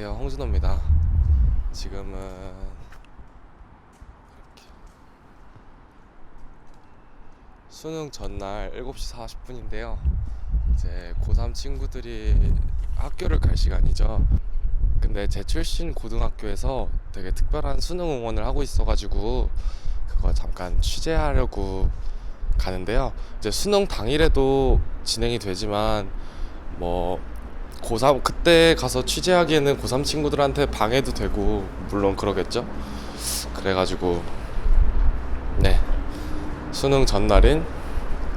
안녕하세요. 홍준호입니다. 지금은 수능 전날 7시 40분인데요. 이제 고3 친구들이 학교를 갈 시간이죠. 근데 제 출신 고등학교에서 되게 특별한 수능 응원을 하고 있어가지고 그거 잠깐 취재하려고 가는데요. 이제 수능 당일에도 진행이 되지만 뭐 고3 그때 가서 취재하기에는 고3 친구들한테 방해도 되고 물론 그러겠죠. 그래가지고 네 수능 전날인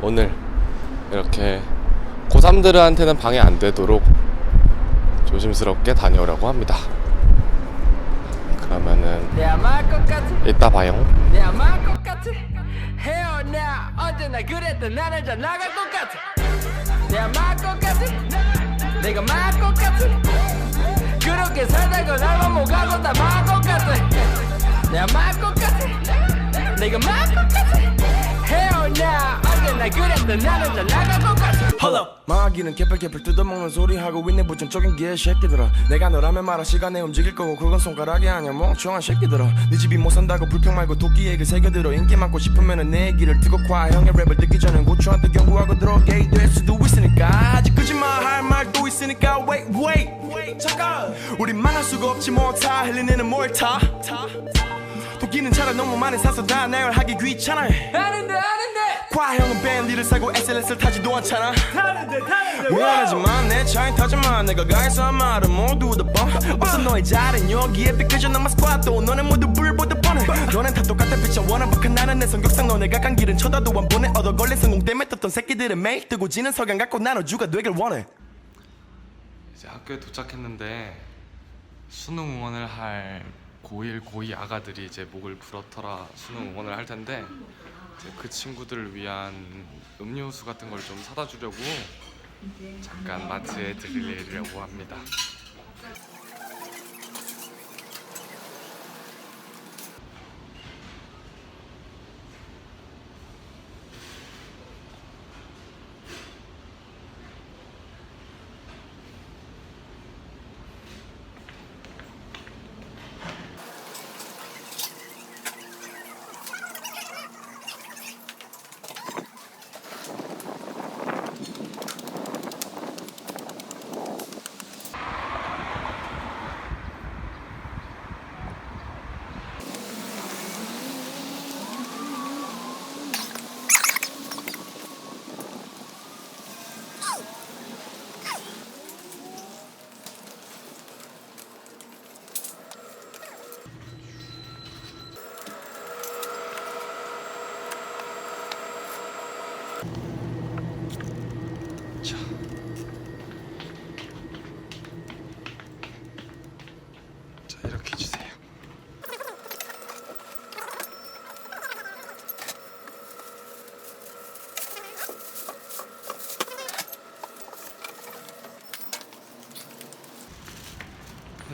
오늘 이렇게 고3들한테는 방해 안 되도록 조심스럽게 다녀오려고 합니다. 그러면은 이따 봐요. 내가 말것 같아 내가 말것 같아 그렇게 살다가 날만 못 가고 다말것 같아. 내가 말것 같아. 내가 말것 같아. 헤어 나 언제나 그랬던 나는 잘 나갈 것 같아. Hold up. 마귀는 개펄개펄 뜯어먹는 소리 하고 있네 부정적인 개새끼들아. 내가 너라면 말아 시간에 움직일 거고 그건 손가락이 아니야 멍청한 새끼들아. 네 집이 못 산다고 불평 말고 도끼에 그 새겨들어. 인기 많고 싶으면은 내 얘기를 듣고 과 형의 랩을 듣기 전엔 고추한테 경고하고 들어 게이 될 수도 있으니까. 아직 거짓말 할 말도 있으니까. Wait wait. Wait 잠깐. 우린 망할 수가 없지 뭐다 흘리는 뭘타? 도끼는 차라 너무 많이 사서 다 나열하기 귀찮아해. 아는데 아는데 과형은 벤리를 사고 SLS를 타지도 않잖아. 미안하지만 내 차에 타지만 내가 가해서 한 말은 모두 다 뻔. 없어 너의 자리는 여기에 비켜져 남아 스쿼트 너네 모두 불보다 뻔해. 너넨 다 똑같아 비춰 원한박한 나는 내 성격상 너네가 간 길은 쳐다도 안 보내 얻어 걸린 성공 때문에 떴던 새끼들은 매일 뜨고 지는 석양 갖고 나눠주가 되길 원해. 이제 학교에 도착했는데 수능 응원을 할 고1, 고2 아가들이 이제 목을 부러터라 수능 응원을 할 텐데 그 친구들을 위한 음료수 같은 걸 좀 사다 주려고 잠깐 마트에 들리려고 합니다.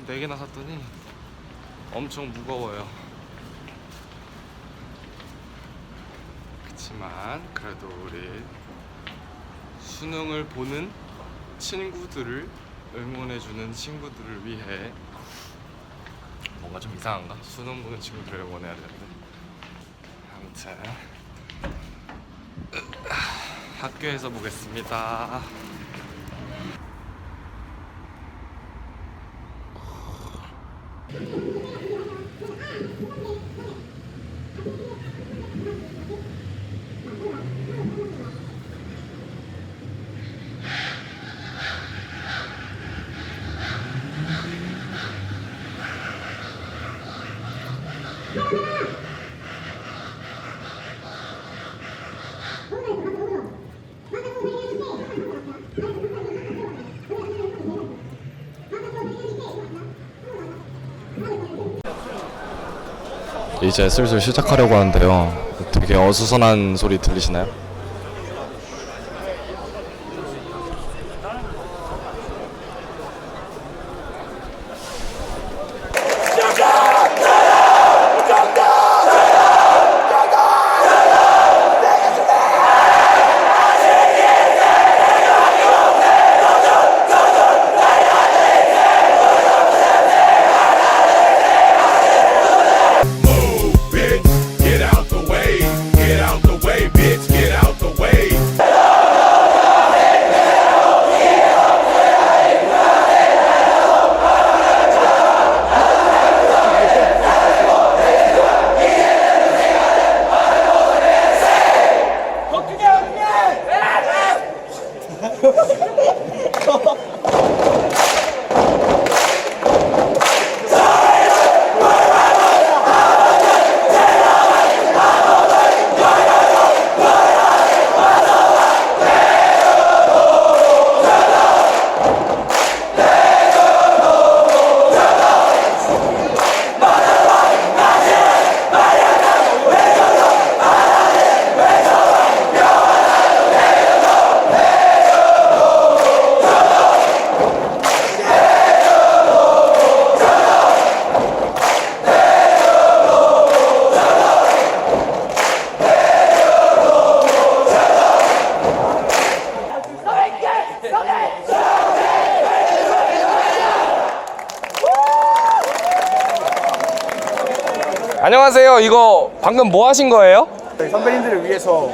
4개나 샀더니 엄청 무거워요. 그렇지만 그래도 우리 수능을 보는 친구들을 응원해주는 친구들을 위해 뭔가 좀 이상한가? 수능 보는 친구들을 응원해야 되는데. 아무튼 학교에서 보겠습니다. Yeah. 이제 슬슬 시작하려고 하는데요. 되게 어수선한 소리 들리시나요? 안녕하세요. 이거 방금 뭐 하신 거예요? 저희 선배님들을 위해서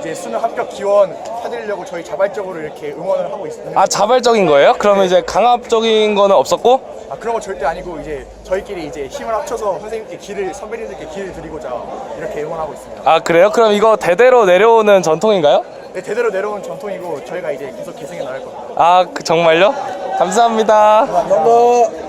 이제 수능 합격 기원 사드리려고 저희 자발적으로 이렇게 응원을 하고 있습니다. 아 자발적인 거예요? 그러면 이제 강압적인 거는 없었고? 아, 그런 거 절대 아니고 이제 저희끼리 이제 힘을 합쳐서 선생님께 길을 선배님들께 길을 드리고자 이렇게 응원하고 있습니다. 아 그래요? 그럼 이거 대대로 내려오는 전통인가요? 네, 대대로 내려온 전통이고 저희가 이제 계속 계승해 나갈 겁니다. 아 그- 정말요? 감사합니다. 감사합니다.